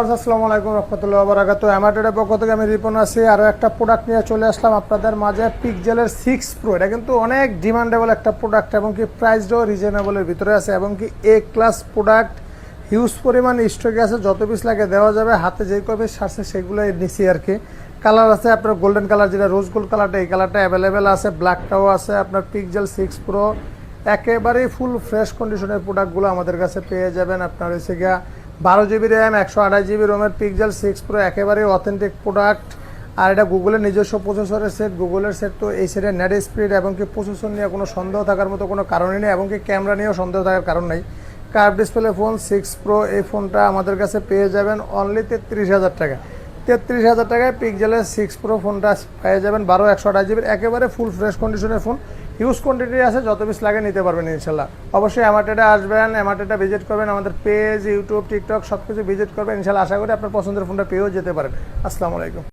আসসালামু আলাইকুম রহমতুল্লাহ বারাকাত অ্যামাটেডের পক্ষ থেকে আমি রিপন আছি। আরও একটা প্রোডাক্ট নিয়ে চলে আসলাম আপনাদের মাঝে পিকজেলের সিক্স প্রো এটা কিন্তু অনেক ডিমান্ডেবল একটা প্রোডাক্ট এবং কি প্রাইসটাও রিজনেবলের ভিতরে আছে এবং কি এ ক্লাস প্রোডাক্ট হিউজ পরিমাণ স্টকে আছে। যত পিস লাগে দেওয়া যাবে, হাতে যে কবে সারছে সেগুলো নিছি আর কি। কালার আছে আপনার গোল্ডেন কালার যেটা রোজ গোল্ড কালারটা এই কালারটা অ্যাভেলেবেল আছে। ব্ল্যাকটাও আছে আপনার পিকজেল সিক্স প্রো একেবারেই ফুল ফ্রেশ কন্ডিশনের প্রোডাক্টগুলো আমাদের কাছে পেয়ে যাবেন। আপনার হচ্ছে গিয়া বারো জিবি র্যাম একশো আঠাশ জিবি রোমের পিকজেল সিক্স প্রো একেবারেই অথেন্টিক প্রোডাক্ট আর এটা গুগলের নিজস্ব প্রসেসরের সেট গুগলের সেট তো এই সেটের নেট স্পিড এবং কি প্রসেসর নিয়ে কোনো সন্দেহ থাকার মতো কোনো কারণই নেই এবং কি ক্যামেরা নিয়েও সন্দেহ থাকার কারণ নেই। Curve display phone six pro এই ফোনটা আমাদের কাছে পেয়ে যাবেন অনলি তেত্রিশ হাজার টাকা। তেত্রিশ হাজার টাকায় পিকজেলের সিক্স প্রো ফোনটা পেয়ে যাবেন বারো, একশো আঠাশ জিবির একেবারে ফুল ফ্রেশ কন্ডিশনের ফোন ইউজ কোয়ান্টিটি আছে, যত পিস লাগে নিতে পারবেন ইনশাল্লাহ। অবশ্যই অ্যামাটেটা আসবেন অ্যামাটেটা ভিজিট করবেন, আমাদের পেজ ইউটিউব টিকটক সব কিছু ভিজিট করবেন ইনশাল্লাহ। আশা করি আপনার পছন্দের ফোনটা পেয়েও যেতে পারেন। আসসালামু আলাইকুম।